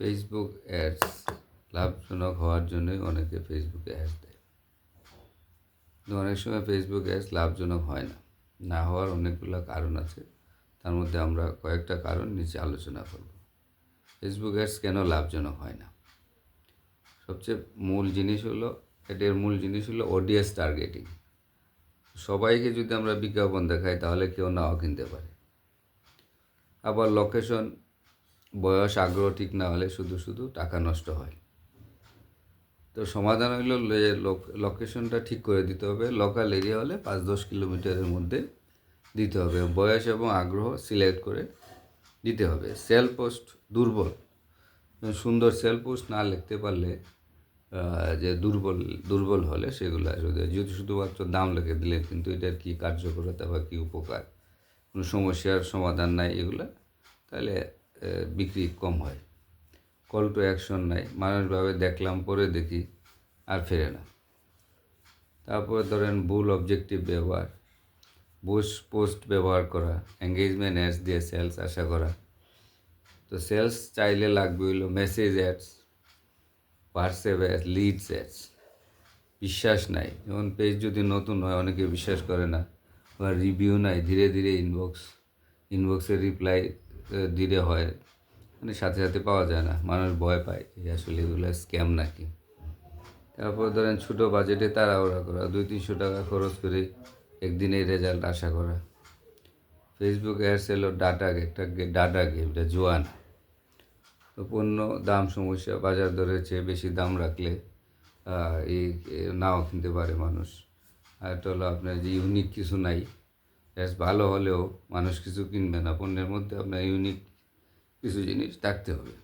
Facebook ads লাভজনক হওয়ার জন্যই অনেকে ফেসবুকে অ্যাড দেয়। কিন্তু অনেক সময় ফেসবুক অ্যাডস লাভজনক হয় না। না হওয়ার অনেকগুলো কারণ আছে। তার মধ্যে আমরা কয়েকটা কারণ নিচে আলোচনা করব। ফেসবুক অ্যাডস কেন লাভজনক হয় না? সবচেয়ে মূল জিনিস হলো এটার মূল জিনিস হলো অডিয়েন্স টার্গেটিং সবাইকে যদি আমরা বিজ্ঞাপন দেখাই, তাহলে কেউ নাও কিনতে পারে। আবার লোকেশন বয়স, আগ্রহ ঠিক না হলে শুধু শুধু টাকা নষ্ট হয়। তো সমাধান হইল লোকেশনটা ঠিক করে দিতে হবে। লোকাল এরিয়া হলে পাঁচ দশ কিলোমিটারের মধ্যে দিতে হবে। বয়স এবং আগ্রহ সিলেক্ট করে দিতে হবে। সেল পোস্ট দুর্বল। সুন্দর সেল পোস্ট না লিখতে পারলে যে দুর্বল দুর্বল হলে সেগুলো যদি যদি শুধুমাত্র দাম লিখে দিলে কিন্তু এটার কী কার্যকরতা বা কী উপকার? কোনো সমস্যার সমাধান নাই এগুলো, তাহলে বিক্রি কম হয়। কল টু অ্যাকশন নাই। মানুষভাবে দেখলাম, পরে দেখি আর ফেরে না। তারপরে ধরেন ভুল অবজেক্টিভ ব্যবহার বুশ পোস্ট ব্যবহার করা এঙ্গেজমেন্ট অ্যাডস দিয়ে সেলস আশা করা। তো সেলস চাইলে লাগবে হইল message ads WhatsApp ads leads ads বিশ্বাস নাই। যেমন পেজ যদি নতুন হয়, অনেকে বিশ্বাস করে না। বা রিভিউ নাই, ধীরে ধীরে ইনবক্স ইনবক্সে রিপ্লাই ধীরে হয়। মানে সাথে সাথে পাওয়া যায় না। মানুষ ভয় পায় যে আসলে এগুলো স্ক্যাম নাকি। তারপর ধরেন ছোটো বাজেটে তাড়াহুড়া করা, দুই তিনশো টাকা খরচ করে একদিনেই রেজাল্ট আশা করা। ফেসবুক অ্যাডস এলো ডাটা একটা ডাটা গেম এটা জোয়া না তো পণ্য, দাম, সমস্যা, বাজার দরের চেয়ে বেশি দাম রাখলে এই নাও কিনতে পারে মানুষ। আর এটা হলো আপনার যে ইউনিক কিছু নাই। ব্যাস ভালো হলেও মানুষ কিছু কিনবে না। পণ্যের মধ্যে আপনার ইউনিক কিছু জিনিস থাকতে হবে।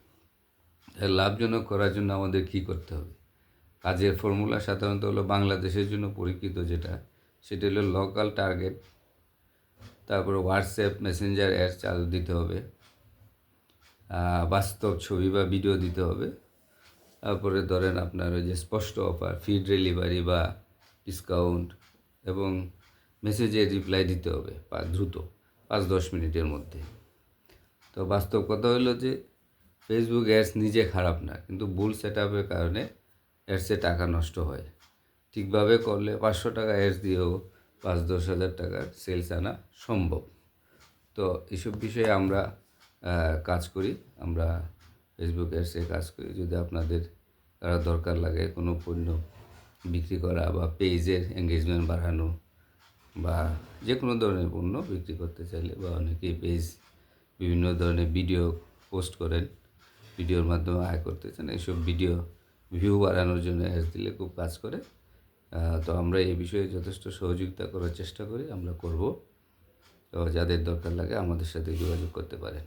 তাই লাভজনক করার জন্য আমাদের কী করতে হবে? কাজের ফর্মুলা সাধারণত হলো বাংলাদেশের জন্য পরীক্ষিত যেটা, সেটা হলো লোকাল টার্গেট তারপরে হোয়াটসঅ্যাপ মেসেঞ্জার অ্যাড চালু দিতে হবে। বাস্তব ছবি বা ভিডিও দিতে হবে। তারপরে ধরেন আপনার ওই যে স্পষ্ট অফার ফিড ডেলিভারি বা ডিসকাউন্ট এবং মেসেজে রিপ্লাই দিতে হবে দ্রুত, পাঁচ দশ মিনিটের মধ্যে। তো বাস্তব কথা হলো যে ফেসবুক অ্যাডস নিজে খারাপ না, কিন্তু ভুল সেট আপের কারণে অ্যাডসে টাকা নষ্ট হয়। ঠিকভাবে করলে পাঁচশো টাকা অ্যাডস দিয়েও পাঁচ দশ হাজার টাকার সেলস আনা সম্ভব। তো এইসব বিষয়ে আমরা কাজ করি, আমরা ফেসবুক অ্যাডসে কাজ করি। যদি আপনাদের কারও দরকার লাগে কোনো পণ্য বিক্রি করা বা পেজের এঙ্গেজমেন্ট বাড়ানো বা যে কোনো ধরনের পণ্য বিক্রি করতে চাইলে বা অনেকেই পেজ, বিভিন্ন ধরনের ভিডিও পোস্ট করেন, ভিডিওর মাধ্যমে আয় করতে চান, এইসব ভিডিও ভিউ বাড়ানোর জন্য অ্যাড দিলে খুব কাজ করে। তো আমরা এই বিষয়ে যথেষ্ট সহযোগিতা করার চেষ্টা করি, আমরা করব। তো যাদের দরকার লাগে আমাদের সাথে যোগাযোগ করতে পারেন।